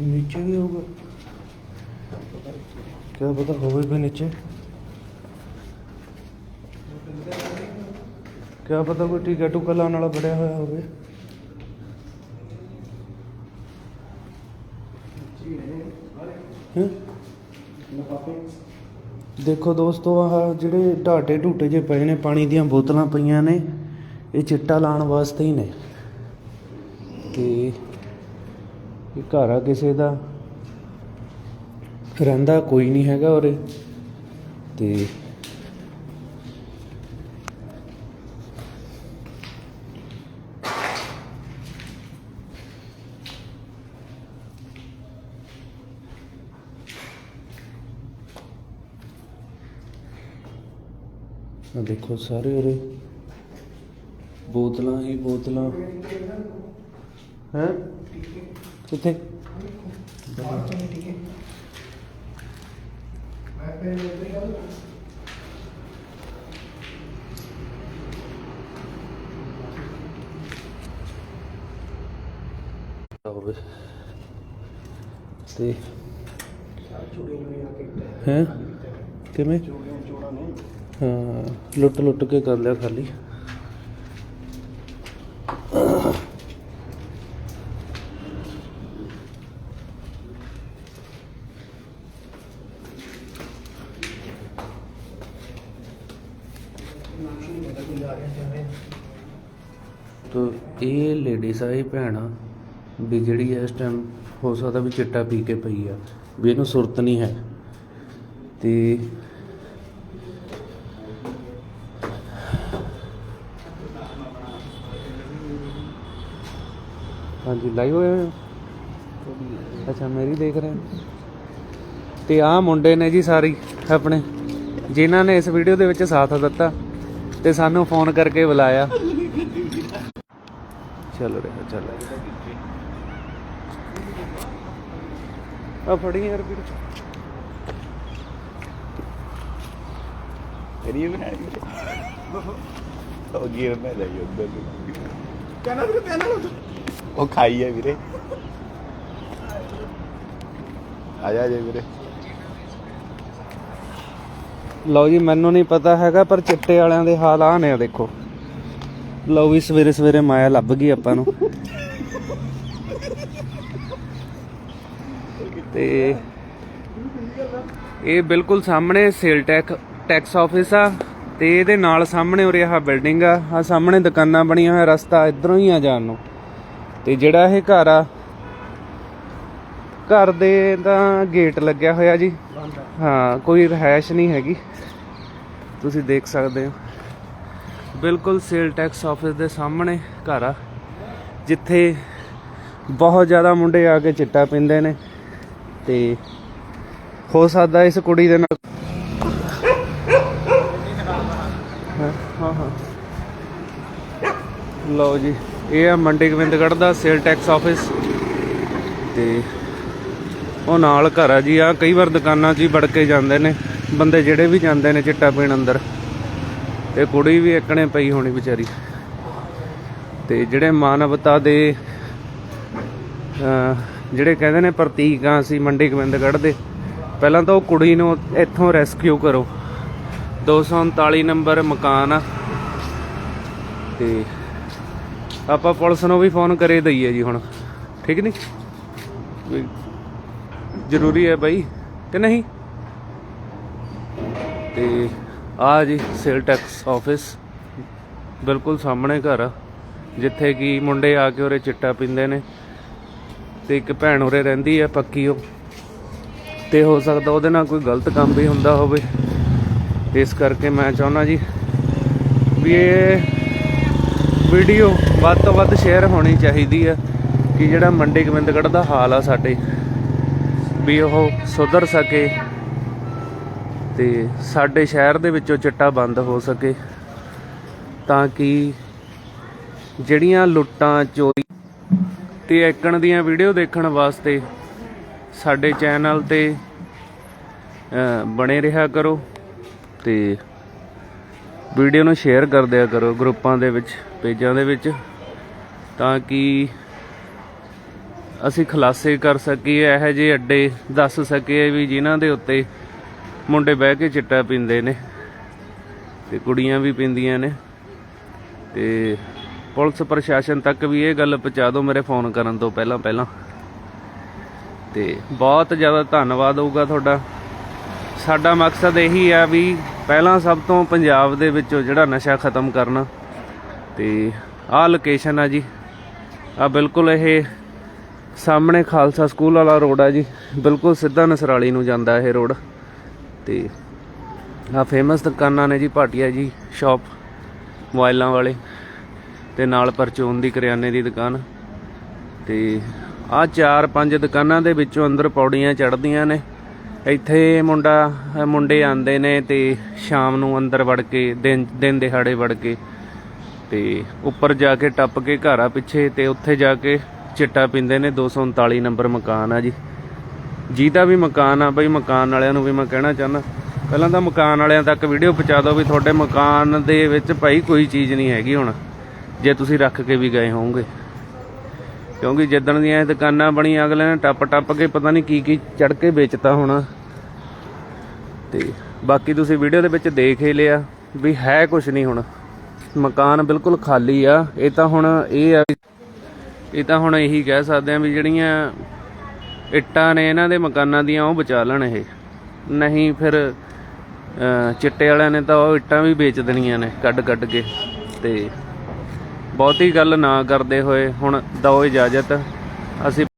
नीचे भी होगा क्या ਪਤਾ ਹੋਵੇ भी ਨੀਚੇ। ਕਿਆ ਪਤਾ ਕੋਈ ਟਿਕਟ ਟੁਕਾ ਲਾਉਣ ਵਾਲਾ ਬੜਿਆ ਹੋਇਆ ਹੋਵੇ। ਦੇਖੋ ਦੋਸਤੋ, ਆਹ ਜਿਹੜੇ ਢਾਟੇ ਢੂਟੇ ਜੇ ਪਏ ਨੇ, ਪਾਣੀ ਦੀਆਂ ਬੋਤਲਾਂ ਪਈਆਂ ਨੇ, ਇਹ ਚਿੱਟਾ ਲਾਉਣ ਵਾਸਤੇ ਹੀ ਨੇ। ਤੇ ਇਹ ਘਰ ਆ ਕਿਸੇ ਦਾ? ਰਹਿੰਦਾ ਕੋਈ ਨਹੀਂ ਹੈਗਾ ਉਰੇ। ਤੇ ਆ ਦੇਖੋ ਸਾਰੇ ਉਰੇ। ਬੋਤਲਾਂ ਹੀ ਬੋਤਲਾਂ। ਹੈ? ਕਿੱਥੇ? ਹੋਵੇ। ਤੇ ਹੈ? ਕਿਵੇਂ? ਹਾਂ ਲੁੱਟ ਲੁੱਟ ਕੇ ਕਰ ਲਿਆ ਖਾਲੀ। ਤੋ ਇਹ ਲੇਡੀਜ਼ ਆ, ਇਹ ਭੈਣਾ ਵੀ ਜਿਹੜੀ ਇਸ ਟਾਈਮ ਹੋ ਸਕਦਾ ਵੀ ਚਿੱਟਾ ਪੀ ਕੇ ਪਈ ਆ, ਵੀ ਇਹਨੂੰ ਸੁਰਤ ਨਹੀਂ ਹੈ। ਤੇ ਹਾਂਜੀ ਲਾਈਵ ਹੋਏ ਹੋਏ ਅੱਛਾ, ਮੇਰੀ ਦੇਖ ਰਹੇ ਹੋ? ਤੇ ਆਹ ਮੁੰਡੇ ਨੇ ਜੀ ਸਾਰੀ ਆਪਣੇ, ਜਿਨ੍ਹਾਂ ਨੇ ਇਸ ਵੀਡੀਓ ਦੇ ਵਿੱਚ ਸਾਥ ਦਿੱਤਾ ਤੇ ਸਾਨੂੰ ਫੋਨ ਕਰਕੇ ਬੁਲਾਇਆ। ਚੱਲ ਰਿਹਾ ਚੱਲ ਰਿਹਾ। ਆ ਫੜੀ ਯਾਰ ਵੀਰ। ਕਰੀਏ ਬਣਾ ਉਹ ਗੀਰ ਮੈਂ ਲਈ ਉੱਧਰ ਕਹਿੰਦਾ ਵੀਰੇ ਪੈਨ ਉਹ ਖਾਈ ਹੈ ਵੀਰੇ। ਆ ਜਾ ਜੇ ਵੀਰੇ। ਲਓ ਜੀ ਮੈਨੂੰ ਨਹੀਂ ਪਤਾ ਹੈਗਾ ਪਰ ਚਿੱਟੇ ਵਾਲਿਆਂ ਦੇ ਹਾਲ ਆ ਨੇ ਦੇਖੋ। ਲਓ ਵੀ ਸਵੇਰੇ ਸਵੇਰੇ ਮਾਇਆ ਲੱਭ ਗਈ ਆਪਾਂ ਨੂੰ। ਤੇ ਇਹ ਬਿਲਕੁਲ ਸਾਹਮਣੇ ਸੇਲ ਟੈਕ ਟੈਕਸ ਆਫਿਸ ਆ ਤੇ ਇਹਦੇ ਨਾਲ ਸਾਹਮਣੇ ਉਰੇ ਆਹ ਬਿਲਡਿੰਗ ਆ ਆ ਸਾਹਮਣੇ ਦੁਕਾਨਾਂ ਬਣੀਆਂ ਹੋਇਆ ਰਸਤਾ ਇਧਰੋਂ ਹੀ ਆ ਜਾਣ ਨੂੰ। ਤੇ ਜਿਹੜਾ ਇਹ ਘਰ ਆ ਘਰ ਦੇ ਦਾ ਗੇਟ ਲੱਗਿਆ ਹੋਇਆ ਜੀ। ਹਾਂ ਕੋਈ ਰਹਿائش ਨਹੀਂ ਹੈਗੀ। ਤੁਸੀਂ ਦੇਖ ਸਕਦੇ ਹੋ। ਬਿਲਕੁਲ ਸੇਲ ਟੈਕਸ ਆਫਿਸ ਦੇ ਸਾਹਮਣੇ ਘਰ ਆ, ਜਿੱਥੇ ਬਹੁਤ ਜ਼ਿਆਦਾ ਮੁੰਡੇ ਆ ਕੇ ਚਿੱਟਾ ਪੀਂਦੇ ਨੇ ਤੇ ਹੋ ਸਕਦਾ ਇਸ ਕੁੜੀ ਦੇ ਨਾਲ ਹਾਂ ਹਾਂ ਲਓ ਜੀ, ਇਹ ਆ ਮੰਡੀ ਗੋਬਿੰਦਗੜ੍ਹ ਦਾ ਸੇਲ ਟੈਕਸ ਆਫਿਸ ਤੇ ਉਹ ਨਾਲ ਘਰ ਆ ਜੀ ਆ ਕਈ ਵਾਰ ਦੁਕਾਨਾਂ 'ਚ ਹੀ ਵੜ ਕੇ ਜਾਂਦੇ ਨੇ, ਬੰਦੇ ਜਿਹੜੇ ਵੀ ਜਾਂਦੇ ਨੇ ਚਿੱਟਾ ਪੀਣ ਅੰਦਰ। ਤੇ ਕੁੜੀ ਵੀ ਇੱਕਣੇ ਪਈ ਹੋਣੀ ਵਿਚਾਰੀ। ਤੇ ਜਿਹੜੇ ਮਾਨਵਤਾ ਦੇ ਜਿਹੜੇ ਕਹਿੰਦੇ ਨੇ ਪ੍ਰਤੀਕ ਆ ਅਸੀਂ ਮੰਡੀ ਗੋਬਿੰਦਗੜ੍ਹ ਦੇ, ਪਹਿਲਾਂ ਤਾਂ ਉਹ ਕੁੜੀ ਨੂੰ ਇੱਥੋਂ ਰੈਸਕਿਊ ਕਰੋ। 239 ਨੰਬਰ ਮਕਾਨ ਆ। ਤੇ ਆਪਾਂ ਪੁਲਿਸ ਨੂੰ ਵੀ ਫੋਨ ਕਰੇ ਦਈਏ ਜੀ ਹੁਣ। ਠੀਕ ਨਹੀਂ ਜ਼ਰੂਰੀ ਹੈ ਬਾਈ, ਕਿ ਨਹੀਂ? ਤੇ ਆ ਜੀ, ਸੇਲ ਟੈਕਸ ਆਫਿਸ। ਬਿਲਕੁਲ ਸਾਹਮਣੇ ਘਰ ਆ, ਜਿੱਥੇ ਕਿ ਮੁੰਡੇ ਆ ਕੇ ਉਰੇ ਚਿੱਟਾ ਪੀਂਦੇ ਨੇ ਤੇ ਇੱਕ ਭੈਣ ਉਰੇ ਰਹਿੰਦੀ ਹੈ ਪੱਕੀ ਉਹ। ਤੇ ਹੋ ਸਕਦਾ ਉਹਦੇ ਨਾਲ ਕੋਈ ਗਲਤ ਕੰਮ ਵੀ ਹੁੰਦਾ ਹੋਵੇ। ਇਸ ਕਰਕੇ ਮੈਂ ਚਾਹੁੰਦਾ ਜੀ ਵੀ ਇਹ ਵੀਡੀਓ ਵੱਧ ਤੋਂ ਵੱਧ ਸ਼ੇਅਰ ਹੋਣੀ ਚਾਹੀਦੀ ਹੈ ਕਿ ਜਿਹੜਾ ਮੰਡੀ ਗੋਬਿੰਦਗੜ੍ਹ ਦਾ ਹਾਲ ਆ ਸਾਡੇ, ਵੀ ਉਹ ਸੁਧਰ ਸਕੇ। ਤੇ ਸਾਡੇ ਸ਼ਹਿਰ ਦੇ ਵਿੱਚੋਂ ਚਿੱਟਾ ਬੰਦ ਹੋ ਸਕੇ ਤਾਂ ਕਿ ਜਿਹੜੀਆਂ ਲੁੱਟਾਂ, ਚੋਰੀ ਤੇ ਐਕਣ ਦੀਆਂ ਵੀਡੀਓ ਦੇਖਣ ਵਾਸਤੇ ਸਾਡੇ ਚੈਨਲ ਤੇ ਬਣੇ ਰਿਹਾ ਕਰੋ ਤੇ ਵੀਡੀਓ ਨੂੰ ਸ਼ੇਅਰ ਕਰ ਦਿਆ ਕਰੋ ਗਰੁੱਪਾਂ ਦੇ ਵਿੱਚ, ਪੇਜਾਂ ਦੇ ਵਿੱਚ ਤਾਂ ਕਿ ਅਸੀਂ ਖੁਲਾਸੇ ਕਰ ਸਕੀਏ, ਇਹੋ ਜਿਹੇ ਅੱਡੇ ਦੱਸ ਸਕੀਏ ਵੀ ਜਿਨ੍ਹਾਂ ਦੇ ਉੱਤੇ ਮੁੰਡੇ ਬਹਿ ਕੇ ਚਿੱਟਾ ਪੀਂਦੇ ਨੇ ਤੇ ਕੁੜੀਆਂ ਵੀ ਪੀਂਦੀਆਂ ਨੇ ਤੇ ਪੁਲਿਸ ਪ੍ਰਸ਼ਾਸਨ ਤੱਕ ਵੀ ਇਹ ਗੱਲ ਪਹੁੰਚਾ ਦਿਓ ਮੇਰੇ ਫੋਨ ਕਰਨ ਤੋਂ ਪਹਿਲਾਂ ਪਹਿਲਾਂ। ਤੇ ਬਹੁਤ ਜ਼ਿਆਦਾ ਧੰਨਵਾਦ ਹੋਊਗਾ ਤੁਹਾਡਾ। ਸਾਡਾ ਮਕਸਦ ਇਹੀ ਆ ਵੀ ਪਹਿਲਾਂ ਸਭ ਤੋਂ ਪੰਜਾਬ ਦੇ ਵਿੱਚੋਂ ਜਿਹੜਾ ਨਸ਼ਾ ਖਤਮ ਕਰਨਾ। ਤੇ ਆਹ ਲੋਕੇਸ਼ਨ ਆ ਜੀ। ਆ ਬਿਲਕੁਲ ਇਹ ਸਾਹਮਣੇ ਖਾਲਸਾ ਸਕੂਲ ਵਾਲਾ ਰੋਡ ਆ ਜੀ। ਬਿਲਕੁਲ ਸਿੱਧਾ ਨਸਰਾਲੀ ਨੂੰ ਜਾਂਦਾ ਇਹ ਰੋਡ। ਤੇ ਆ ਫੇਮਸ ਦੁਕਾਨਾਂ ਨੇ ਜੀ ਭਾਟੀਆ ਜੀ ਸ਼ਾਪ ਮੋਬਾਈਲਾਂ ਵਾਲੇ ਤੇ ਨਾਲ ਪਰਚੂਨ ਦੀ ਕਰਿਆਨੇ ਦੀ ਦੁਕਾਨ ਤੇ ਆ ਚਾਰ ਪੰਜ ਦੁਕਾਨਾਂ ਦੇ ਵਿੱਚੋਂ ਅੰਦਰ ਪੌੜੀਆਂ ਚੜ੍ਹਦੀਆਂ ਨੇ। ਇੱਥੇ ਮੁੰਡਾ, ਮੁੰਡੇ ਆਂਦੇ ਨੇ ਤੇ ਸ਼ਾਮ ਨੂੰ ਅੰਦਰ ਵੜ ਕੇ, ਦਿਨ ਦਿਨ ਦਿਹਾੜੇ ਵੜ ਕੇ ਤੇ ਉੱਪਰ ਜਾ ਕੇ ਟੱਪ ਕੇ ਘਰ ਆ ਪਿੱਛੇ ਤੇ ਉੱਥੇ ਜਾ ਕੇ ਚਿੱਟਾ ਪੀਂਦੇ ਨੇ। 239 ਨੰਬਰ ਮਕਾਨ ਆ ਜੀ। ਜਿਹਦਾ ਵੀ ਮਕਾਨ ਆ, ਬਈ ਮਕਾਨ ਵਾਲਿਆਂ ਨੂੰ ਵੀ ਮੈਂ ਕਹਿਣਾ ਚਾਹੁੰਦਾ। ਪਹਿਲਾਂ ਤਾਂ ਮਕਾਨ ਵਾਲਿਆਂ ਤੱਕ ਵੀਡੀਓ ਪਹੁੰਚਾ ਦਿਓ ਵੀ ਤੁਹਾਡੇ ਮਕਾਨ ਦੇ ਵਿੱਚ ਭਾਈ ਕੋਈ ਚੀਜ਼ ਨਹੀਂ ਹੈਗੀ ਹੁਣ, ਜੇ ਤੁਸੀਂ ਰੱਖ ਕੇ ਵੀ ਗਏ ਹੋਵੋਗੇ। ਕਿਉਂਕਿ ਜਿੱਦਣ ਦੀਆਂ ਇਹ ਦੁਕਾਨਾਂ ਬਣੀਆਂ ਅਗਲੇ ਨੇ ਟੱਪ ਟੱਪ ਕੇ ਪਤਾ ਨਹੀਂ ਕੀ ਕੀ ਚੜ ਕੇ ਵੇਚਤਾ ਹੋਣਾ। ਤੇ ਬਾਕੀ ਤੁਸੀਂ ਵੀਡੀਓ ਦੇ ਵਿੱਚ ਦੇਖ ਹੀ ਲਿਆ ਵੀ ਹੈ ਕੁਝ ਨਹੀਂ ਹੁਣ। ਮਕਾਨ ਬਿਲਕੁਲ ਖਾਲੀ ਆ, ਇਹ ਤਾਂ ਹੁਣ ਇਹ ਆ ਇਹ ਤਾਂ ਹੁਣ ਇਹੀ ਕਹਿ ਸਕਦੇ ਆ ਵੀ ਜਿਹੜੀਆਂ ਇੱਟਾਂ ਨੇ ਇਹਨਾਂ ਦੇ ਮਕਾਨਾਂ ਦੀਆਂ, ਉਹ ਬਚਾ ਲੈਣ ਇਹ। ਨਹੀਂ ਫਿਰ ਚਿੱਟੇ ਵਾਲਿਆਂ ਨੇ ਤਾਂ ਉਹ ਇੱਟਾਂ ਵੀ ਵੇਚ ਦੇਣੀਆਂ ਨੇ, ਕੱਢ ਕੱਢ ਕੇ। ਤੇ ਬਹੁਤੀ ਗੱਲ ਨਾ ਕਰਦੇ ਹੋਏ ਹੁਣ ਦਿਓ ਇਜਾਜ਼ਤ। ਅਸੀਂ